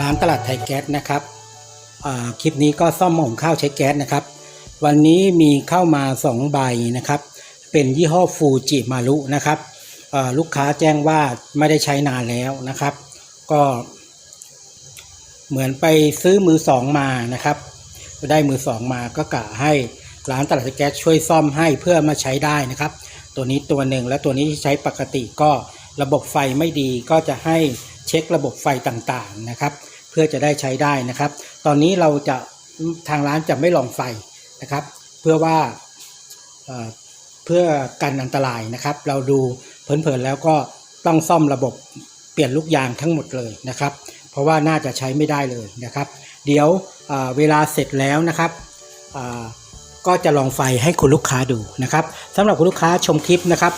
ร้านตลาดไทยแก๊สนะครับคลิปนี้ก็ซ่อมหม้อหุงข้าวใช้แก๊สนะครับ วันนี้มีเข้ามา2ใบนะครับ เป็นยี่ห้อฟูจิมารุนะครับลูกค้าแจ้งว่าไม่ได้ใช้นานแล้วนะครับ ก็เหมือนไปซื้อมือสองมานะครับ ได้มือสองมาก็กะให้ร้านตลาดแก๊สช่วยซ่อมให้เพื่อมาใช้ได้นะครับ ตัวนี้ตัวหนึ่งและตัวนี้ใช้ปกติก็ระบบไฟไม่ดีก็จะให้ เช็คระบบไฟต่างๆนะครับ เพื่อจะได้ใช้ได้นะครับ ตอนนี้เราจะทางร้านจะไม่ลองไฟนะครับ เพื่อว่าเเพื่อกันอันตรายนะครับ เราดูเพลินๆแล้วก็ต้องซ่อมระบบเปลี่ยนลูกยางทั้งหมดเลยนะครับ เพราะว่าน่าจะใช้ไม่ได้เลยนะครับ เดี๋ยวเเวลาเสร็จแล้วนะครับก็จะลองไฟให้คุณลูกค้าดูนะครับสำหรับคุณลูกค้าชมคลิปนะครับ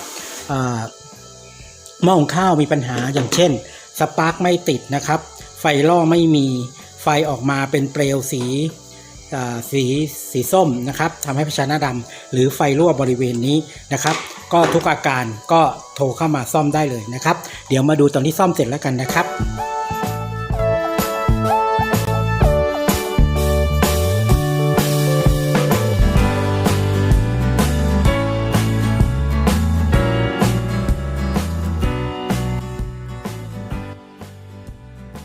หม้อหุงข้าวมีปัญหาอย่างเช่น สปาร์กไม่ติดนะครับ ไฟล่อไม่มีไฟออกมาเป็นเปลวสีสีสีส้มนะครับทำให้ภาชนะดำหรือไฟรั่วบริเวณนี้นะครับ ก็ทุกอาการก็โทรเข้ามาซ่อมได้เลยนะครับ เดี๋ยวมาดูตอนที่ซ่อมเสร็จแล้วกันนะครับ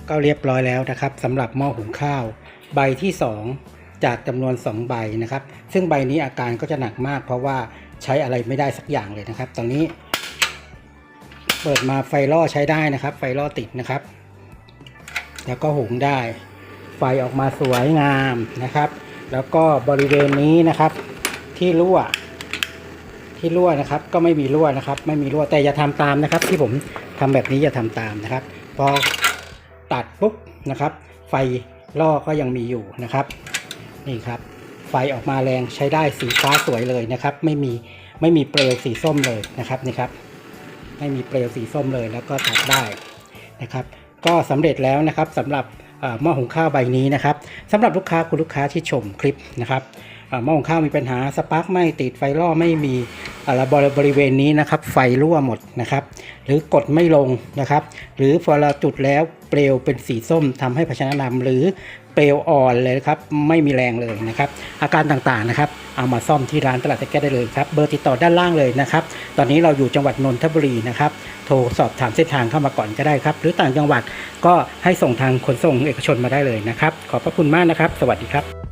ก็เรียบร้อยแล้วนะครับสำหรับหม้อหุงข้าว ใบที่ 2 จากจำนวน 2 ใบนะครับ ซึ่งใบนี้อาการก็จะหนักมาก เพราะว่าใช้อะไรไม่ได้สักอย่างเลยนะครับ ตอนนี้ เปิดมาไฟล่อใช้ได้นะครับ ไฟล่อติดนะครับ แล้วก็หุงได้ ไฟออกมาสวยงามนะครับ แล้วก็บริเวณนี้นะครับ ที่รั่วที่รั่วนะครับก็ไม่มีรั่วนะครับ ไม่มีรั่วแต่อย่าทำตามนะครับ ที่ผมทำแบบนี้อย่าทำตามนะครับพอ ตัดปุ๊บนะครับ ไฟล่อก็ยังมีอยู่นะครับ นี่ครับ ไฟออกมาแรงใช้ได้สีฟ้าสวยเลยนะครับ ไม่มีไม่มีเปลวสีส้มเลยนะครับนี่ครับ ไม่มีเปลวสีส้มเลยแล้วก็ตัดได้นะครับ ก็สำเร็จแล้วนะครับสำหรับหม้อหุงข้าวใบนี้นะครับสำหรับลูกค้าคุณลูกค้าที่ชมคลิปนะครับ หม้อหุงข้าวมีปัญหาสปาร์กไม่ติดไฟล่อไม่มีอะไรบริเวณนี้นะครับ ไฟรั่วหมดนะครับ หรือกดไม่ลงนะครับ หรือพอเราจุดแล้วเปลวเป็นสีส้มทำให้ภาชนะดำหรือเปลวอ่อนเลยครับ ไม่มีแรงเลยนะครับ อาการต่างๆนะครับ เอามาซ่อมที่ร้านตลาดตะแก้ได้เลยครับ เบอร์ติดต่อด้านล่างเลยนะครับ ตอนนี้เราอยู่จังหวัดนนทบุรีนะครับ โทรสอบถามเส้นทางเข้ามาก่อนก็ได้ครับ หรือต่างจังหวัดก็ให้ส่งทางขนส่งเอกชนมาได้เลยนะครับ ขอบพระคุณมากนะครับ สวัสดีครับ